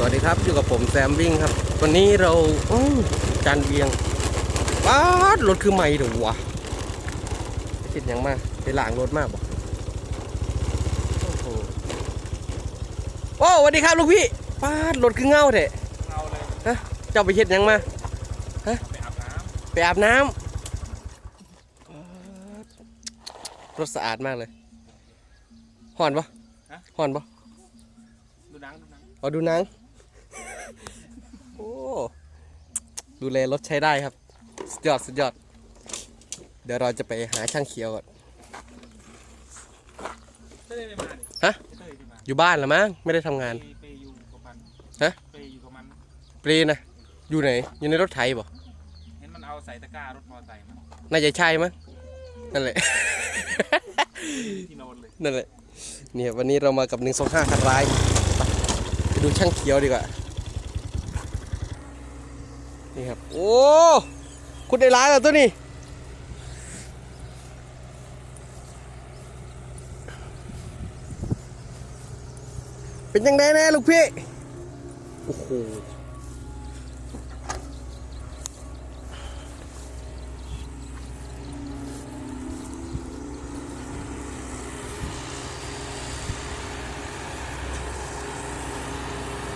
สวัสดีครับ อยู่กับผมแซมวิ่งครับ วันนี้เราอื้อจานเวียงป้าดรถคือใหม่เดี๋ยววะคิดหยังมากไปล้างรถมากบอกโอ้โหโอ้สวัสดีครับลูกพี่ป้าดรถคือเงาเถอะเอาเลยฮะเจ้าไปเฮ็ดหยังมาไปอาบน้ไปอาบน้ำรถสะอาดมากเลยห่อนปะห่อนปะำดูหนังดูหนังเอาดูหนัง โอ้ดูแลรถใช้ได้ครับ สุดยอดสุดยอด เดี๋ยวเราจะไปหาช่างเขียวก่อนเต้ยไม่มาดิฮะเต้ยไม่มาอยู่บ้านเหรือมั้งไม่ได้ทำงาน ไปไปอยู่กับมันฮะ ไปอยู่กับมันปรีนะอยู่ไหน อยู่ในรถไถบ่เห็นมันเอาใส่ตะกร้ารถมอเตอร์ไซค์มาน่าจะใช่มั้งนั่นแหละ ที่โนนเลยนั่นแหละเนี่ยวันนี้เรามากับ125คันร้ายไปไปดูช่างเขียวดีกว่า นี่ครับ โอ้คุณได้ร้ายแล้วตัวนี้เป็นยังไงแน่ลูกพี่ โอ้โห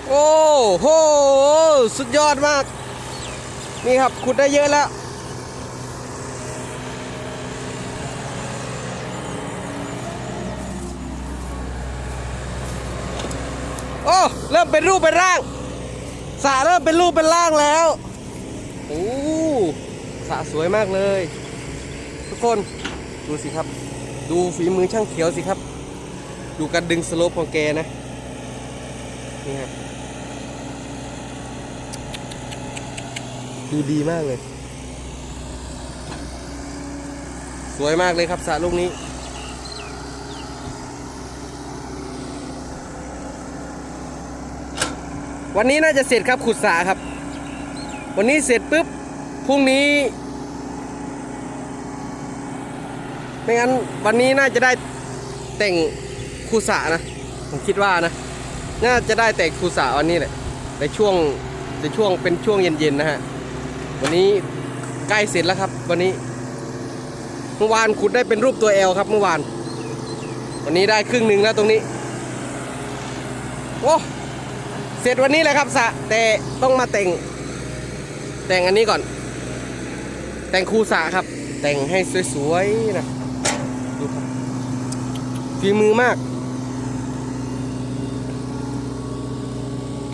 โอ้โห สุดยอดมาก นี่ครับขุดได้เยอะแล้ว โอ้เริ่มเป็นรูปเป็นร่างสระเริ่มเป็นรูปเป็นร่างแล้วโอ้สระสวยมากเลย ทุกคนดูสิครับ ดูฝีมือช่างเขียวสิครับ ดูการดึงสโลปของแกนะ นี่ครับ ดูดีมากเลย สวยมากเลยครับสระลูกนี้ วันนี้น่าจะเสร็จครับขุดสระครับ วันนี้เสร็จปุ๊บพรุ่งนี้ ไม่งั้นวันนี้น่าจะได้แต่งคูสระนะ ผมคิดว่านะ น่าจะได้แต่งคูสระวันนี้แหละในช่วงในช่วงเป็นช่วงเย็นๆนะฮะ วันนี้ใกล้เสร็จแล้วครับ วันนี้ เมื่อวานขุดได้เป็นรูปตัว L ครับ เมื่อวาน วันนี้ได้ครึ่งหนึ่งแล้วตรงนี้โอ้เสร็จวันนี้แหละครับสะแต่ต้องมาแต่ง แต่งอันนี้ก่อน แต่งคูสะครับ แต่งให้สวยๆนะดูครับฝีมือมาก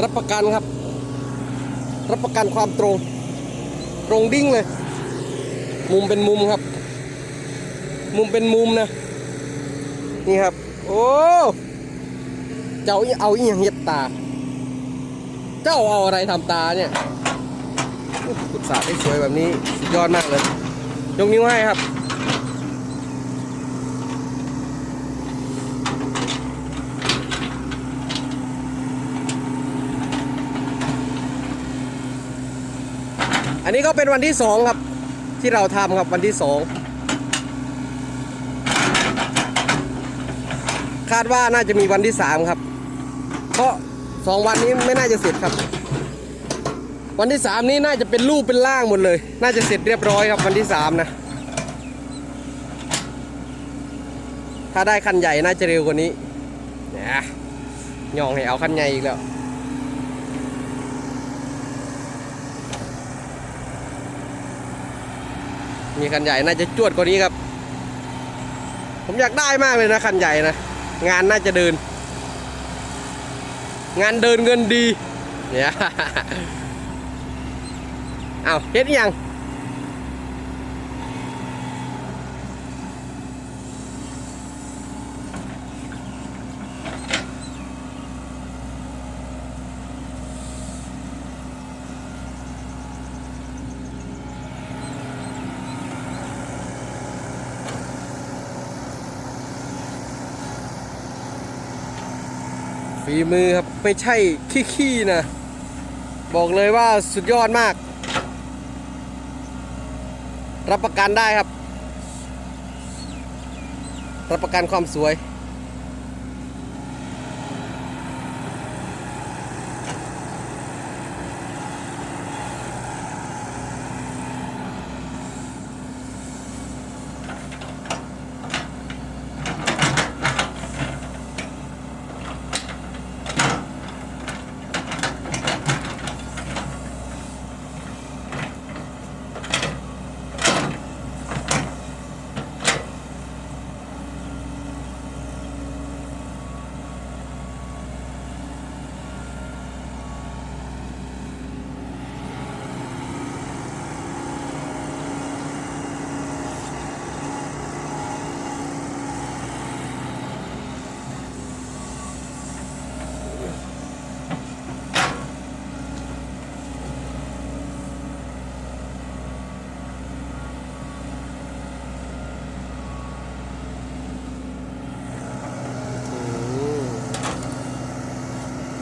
รับประกันครับ รับประกันความตรง ตรงดิ้งเลย มุมเป็นมุมครับ มุมเป็นมุมนะ นี่ครับ โอ้เจ้าเอาอีหยังเห็ดตา เจ้าเอาอะไรทำตาเนี่ยขุดสระได้สวยแบบนี้สุดยอดมากเลย ยกนิ้วให้ครับ อันนี้ก็เป็นวันที่สองครับ ที่เราทำครับวันที่สองคาดว่าน่าจะมีวันที่สามครับ เพราะสองวันนี้ไม่น่าจะเสร็จครับ วันที่สามนี้น่าจะเป็นรูปเป็นร่างหมดเลย น่าจะเสร็จเรียบร้อยครับวันที่สามนะ ถ้าได้คันใหญ่น่าจะเร็วกว่านี้เนี่ยยองให้เอาคันใหญ่อีกแล้ว มีคันใหญ่น่าจะจวดกว่านี้ครับ ผมอยากได้มากเลยนะคันใหญ่นะ งานน่าจะเดิน งานเดินเงินดีเนี่ยเอาเฮ็ดยัง ฝีมือครับ ไม่ใช่ขี้ๆนะ บอกเลยว่าสุดยอดมาก รับประกันได้ครับ รับประกันความสวย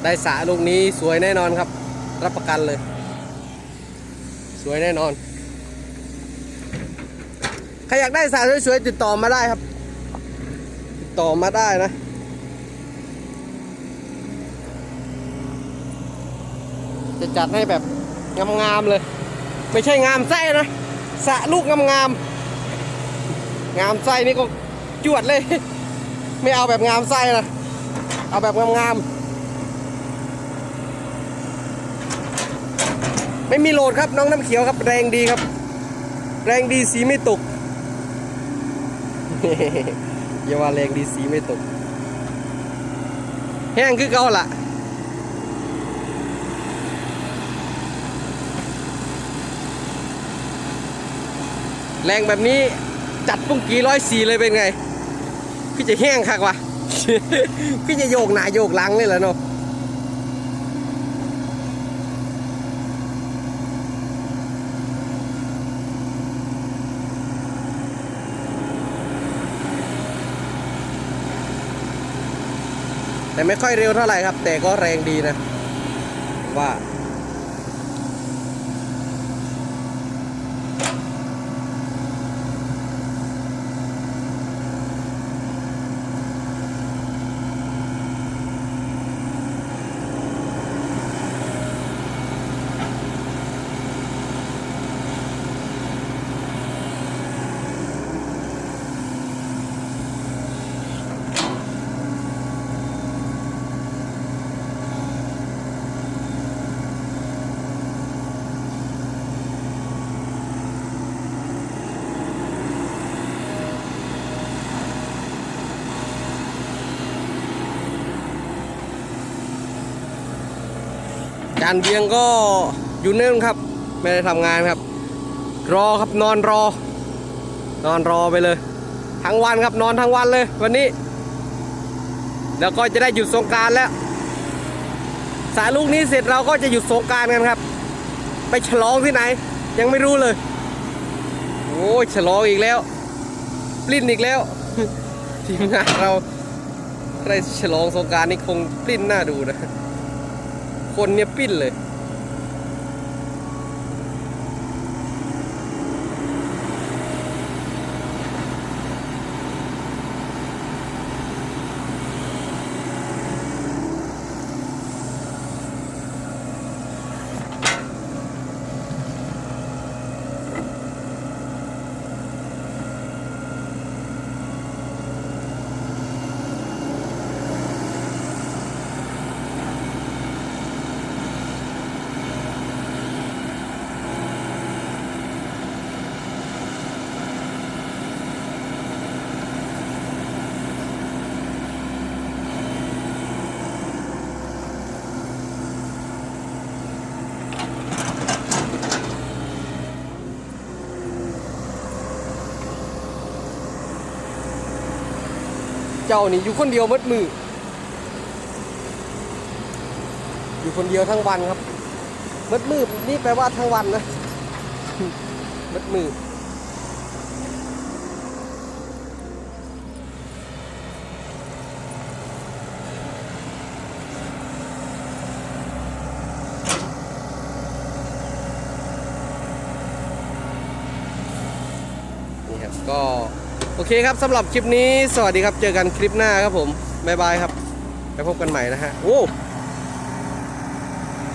ได้สระลูกนี้สวยแน่นอนครับ รับประกันเลย สวยแน่นอน ใครอยากได้สระสวยๆติดต่อมาได้ครับ ติดต่อมาได้นะจะจัดให้แบบงามๆเลย ไม่ใช่งามไส้นะสระลูกงามๆงามไส้นี่ก็จวดเลย ไม่เอาแบบงามไส้นะเอาแบบงามๆ ไม่มีโหลดครับน้องน้ำเขียวครับ แรงดีครับ แรงดีสีไม่ตกอย่าว่าแรงดีสีไม่ตก แห้งคือเก่าล่ะแรงแบบนี้จัดปุ้งกี่ร้อยสี่เลยเป็นไงคือจะแห้งคักวะคือจะโยกหน้าโยกหลังเลยแหละเนาะ แต่ไม่ค่อยเร็วเท่าไหร่ครับ แต่ก็แรงดีนะว่าานเบียงก็อยู่เนื่นครับ ไม่ได้ทำงานครับ รอครับนอนรอ นอนรอไปเลย ทั้งวันครับนอนทั้งวันเลย วันนี้ แล้วก็จะได้หยุดสงการแล้วสายลูกนี้เสร็จเราก็จะหยุดสงการกันครับ ไปฉลองที่ไหน ยังไม่รู้เลย โอ้ฉลองอีกแล้วปลิ้นอีกแล้วทีมงานเราใครฉลองสงการนี่คงปลิ้นหน้าดูนะ คนเนี่ยปิ้นเลย เจ้านี่อยู่คนเดียวมัดมือ อยู่คนเดียวทั้งวันครับมัดมือนี่แปลว่าทั้งวันนะมัดมือนี่ครับก็ โอเคครับสำหรับคลิปนี้สวัสดีครับเจอกันคลิปหน้าครับผมบ๊ายบายครับไปพบกันใหม่นะฮะโอ้